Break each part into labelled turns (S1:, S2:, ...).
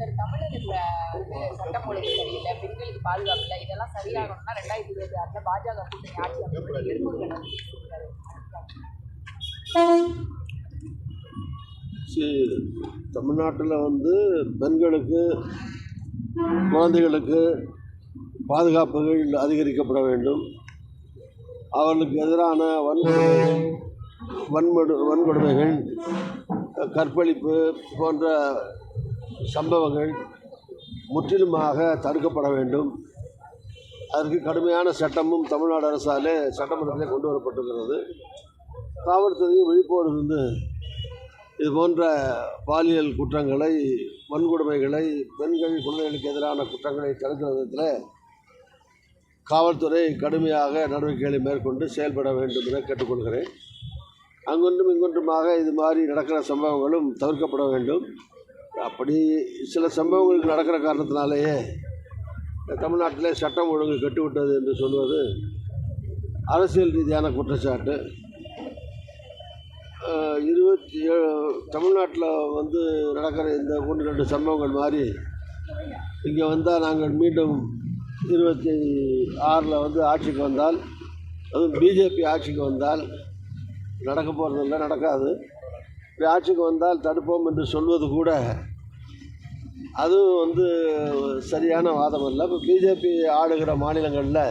S1: Sir தமிழகத்துல வந்து சட்டம் ஒழுங்கு சரியில்லை பெண்களுக்கு பாதுகாப்பு இல்லை இதெல்லாம் சரியாகணும்னா ரெண்டாயிரத்தி இருபத்தி ஆறுல பாஜக கூட்டணி ஆட்சி அமைப்பு எடுப்புகள்
S2: தமிழ்நாட்டில் வந்து பெண்களுக்கு குழந்தைகளுக்கு பாதுகாப்புகள் அதிகரிக்கப்பட வேண்டும். அவர்களுக்கு எதிரான வன்கொடுமை வன்மடு வன்கொடுமைகள் கற்பழிப்பு போன்ற சம்பவங்கள் முற்றிலுமாக தடுக்கப்பட வேண்டும். அதற்கு கடுமையான சட்டமும் தமிழ்நாடு அரசாலே சட்டமன்றத்திலே கொண்டு வரப்பட்டிருக்கிறது. காவல்துறையும் விழிப்போடு இருந்து இது போன்ற பாலியல் குற்றங்களை வன்கொடுமைகளை பெண்கள் குழந்தைகளுக்கு எதிரான குற்றங்களை தடுக்கிற விதத்தில் காவல்துறை கடுமையாக நடவடிக்கைகளை மேற்கொண்டு செயல்பட வேண்டும் என கேட்டுக்கொள்கிறேன். அங்கொன்றும் இங்கொன்றுமாக இது மாதிரி நடக்கிற சம்பவங்களும் தவிர்க்கப்பட வேண்டும். அப்படி சில சம்பவங்கள் நடக்கிற காரணத்தினாலேயே தமிழ்நாட்டிலே சட்டம் ஒழுங்கு கெட்டுவிட்டது என்று சொல்வது அரசியல் ரீதியான குற்றச்சாட்டு. இருபத்தி ஏழு தமிழ்நாட்டில் வந்து நடக்கிற இந்த ஒன்று ரெண்டு சம்பவங்கள் மாதிரி இங்கே வந்தால் நாங்கள் மீண்டும் இருபத்தி ஆறில் வந்து ஆட்சிக்கு வந்தால் அதுவும் பிஜேபி ஆட்சிக்கு வந்தால் நடக்க போகிறதில்ல நடக்காது. ஆட்சிக்கு வந்தால் தடுப்போம் என்று சொல்வது கூட அதுவும் வந்து சரியான வாதம் அல்ல. இப்போ பிஜேபி ஆளுகிற மாநிலங்களில்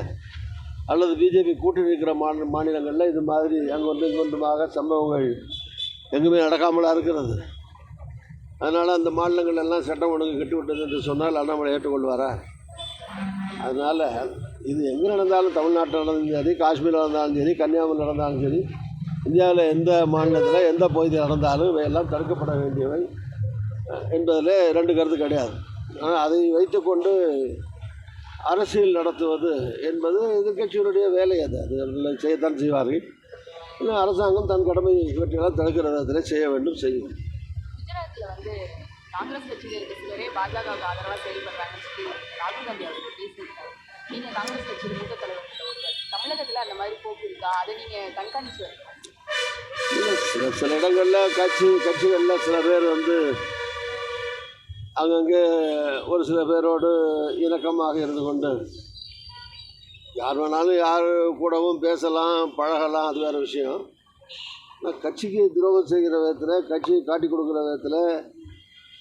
S2: அல்லது பிஜேபி கூட்டணி இருக்கிற மாநில மாநிலங்களில் இது மாதிரி அங்கொன்று இங்கொன்றுமாக சம்பவங்கள் எங்குமே நடக்காமலாக இருக்கிறது. அதனால் அந்த மாநிலங்கள் எல்லாம் சட்டம் ஒழுங்கு கெட்டுவிட்டது என்று சொன்னால் அண்ணாமலை ஏற்றுக்கொள்வாரா? அதனால் இது எங்கே நடந்தாலும் தமிழ்நாட்டில் நடந்தாலும் சரி காஷ்மீரில் நடந்தாலும் சரி கன்னியாகுமரி நடந்தாலும் சரி இந்தியாவில் எந்த மாநிலத்தில் எந்த பகுதியில் நடந்தாலும் இவையெல்லாம் தடுக்கப்பட வேண்டியவை என்பதில் ரெண்டு கருத்து கிடையாது. ஆனால் அதை வைத்துக்கொண்டு அரசியல் நடத்துவது என்பது எதிர்கட்சியினுடைய வேலை அது. அது செய்யத்தான் செய்வார்கள். இன்னும் அரசாங்கம் தன் கடமை இவற்றையெல்லாம் தடுக்கிற விதத்தில் செய்ய வேண்டும் செய்யும்.
S1: தமிழகத்தில் அந்த மாதிரி போக்கு இருக்கா? அதை நீங்கள் கண்காணிச்சு
S2: சில சில இடங்களில் கட்சி கட்சிகளில் சில பேர் வந்து அங்கங்கே ஒரு சில பேரோடு இணக்கமாக இருந்து கொண்டு யார் வேணாலும் யார் கூடவும் பேசலாம் பழகலாம் அது வேறு விஷயம். ஆனால் கட்சிக்கு துரோகம் செய்கிற விதத்தில் கட்சியை காட்டி கொடுக்குற விதத்தில்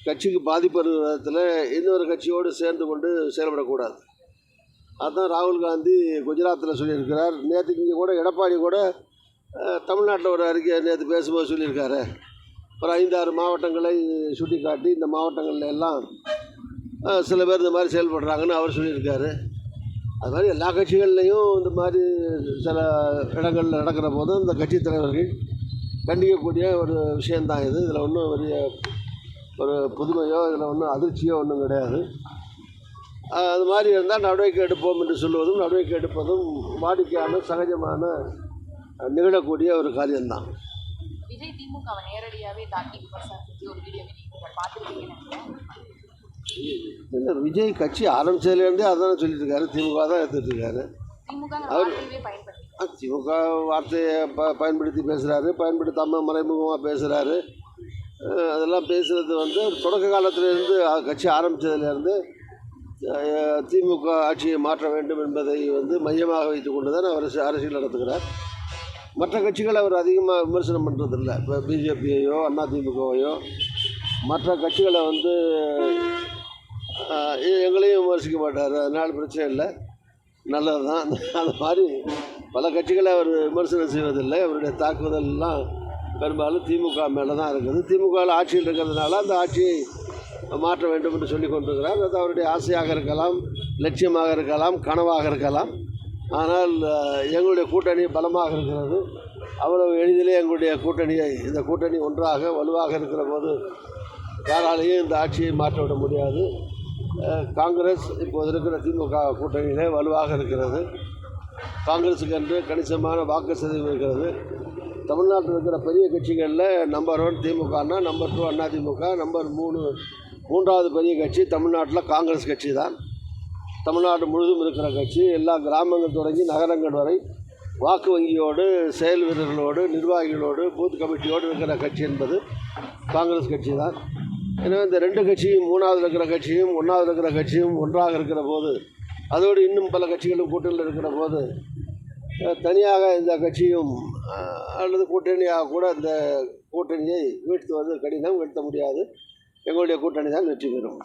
S2: கட்சிக்கு பாதிப்பு இருக்கிற விதத்தில் இன்னொரு கட்சியோடு சேர்ந்து கொண்டு செயல்படக்கூடாது. அதுதான் ராகுல் காந்தி குஜராத்தில் சொல்லியிருக்கிறார். நேற்றுக்கு இங்கே கூட எடப்பாடி கூட தமிழ்நாட்டில் ஒரு அறிக்கை நேற்று பேசும்போது சொல்லியிருக்காரு. ஒரு ஐந்தாறு மாவட்டங்களை சுட்டி காட்டி இந்த மாவட்டங்களில் எல்லாம் சில பேர் இந்த மாதிரி செயல்படுறாங்கன்னு அவர் சொல்லியிருக்காரு. அது மாதிரி எல்லா கட்சிகள்லேயும் இந்த மாதிரி சில இடங்களில் நடக்கிற போது இந்த கட்சி தலைவர்கள் கண்டிக்கக்கூடிய ஒரு விஷயந்தான் இது. இதில் ஒன்றும் பெரிய ஒரு புதுமையோ இதில் ஒன்றும் அதிர்ச்சியோ ஒன்றும் கிடையாது. அது மாதிரி இருந்தால் நடவடிக்கை எடுப்போம் என்று சொல்வதும் நடவடிக்கை எடுப்பதும் வாடிக்கையான சகஜமான நிகழக்கூடிய ஒரு காரியம்தான்.
S1: விஜய் திமுகவை நேரடியாவே தாக்கி ஒரு வீடியோ
S2: இல்லை விஜய் கட்சி ஆரம்பிச்சதுலேருந்தே அதான் சொல்லிட்டு இருக்காரு திமுக தான் எடுத்துகிட்டு இருக்காரு அஹ் திமுக வார்த்தையை ப பயன்படுத்தி பேசுகிறாரு பயன்படுத்தாமல் மறைமுகமாக பேசுகிறாரு அதெல்லாம் பேசுகிறது வந்து தொடக்க காலத்திலேருந்து கட்சி ஆரம்பித்ததுலேருந்து திமுக ஆட்சியை மாற்ற வேண்டும் என்பதை வந்து மையமாக வைத்து கொண்டு தான் அவர் அரசு- அரசியல் நடத்துகிறார். மற்ற கட்சிகளை அவர் அதிகமாக விமர்சனம் பண்ணுறதில்ல இப்போ பிஜேபியையோ அதிமுகவையோ மற்ற கட்சிகளை வந்து எங்களையும் விமர்சிக்க மாட்டார். அதனால் பிரச்சனை இல்லை. நல்லது தான் அந்த மாதிரி பல கட்சிகளை அவர் விமர்சனம் செய்வதில்லை. அவருடைய தாக்குதல்லாம் பெரும்பாலும் திமுக மேலே தான் இருக்குது. திமுகவில் ஆட்சியில் இருக்கிறதுனால அந்த ஆட்சியை மாற்ற வேண்டும் என்று சொல்லி கொண்டிருக்கிறார். அது அவருடைய ஆசையாக இருக்கலாம் லட்சியமாக இருக்கலாம் கனவாக இருக்கலாம். ஆனால் எங்களுடைய கூட்டணி பலமாக இருக்கிறது. அவ்வளவு எளிதிலே எங்களுடைய கூட்டணியை இந்த கூட்டணி ஒன்றாக வலுவாக இருக்கிற போது யாராலையும் இந்த ஆட்சியை மாற்ற விட முடியாது. காங்கிரஸ் இப்போது இருக்கிற திமுக கூட்டணியிலே வலுவாக இருக்கிறது. காங்கிரஸுக்கு என்று கணிசமான வாக்கு சதவீதம் இருக்கிறது. தமிழ்நாட்டில் இருக்கிற பெரிய கட்சிகளில் நம்பர் ஒன் திமுகனா நம்பர் டூ அதிமுக நம்பர் மூணு மூன்றாவது பெரிய கட்சி தமிழ்நாட்டில் காங்கிரஸ் கட்சி தான் தமிழ்நாடு முழுதும் இருக்கிற கட்சி எல்லா கிராமங்கள் தொடங்கி நகரங்கள் வரை வாக்கு வங்கியோடு செயல் வீரர்களோடு நிர்வாகிகளோடு பூத் கமிட்டியோடு இருக்கிற கட்சி என்பது காங்கிரஸ் கட்சி தான். எனவே இந்த ரெண்டு கட்சியும் மூணாவது இருக்கிற கட்சியும் ஒன்றாவது இருக்கிற கட்சியும் ஒன்றாக இருக்கிற போது அதோடு இன்னும் பல கட்சிகளும் கூட்டணியில் இருக்கிற போது தனியாக இந்த கட்சியும் அல்லது கூட்டணியாக கூட இந்த கூட்டணியை வீழ்த்துவது கடினம் வீழ்த்த முடியாது. எங்களுடைய கூட்டணி தான் வெற்றி பெறும்.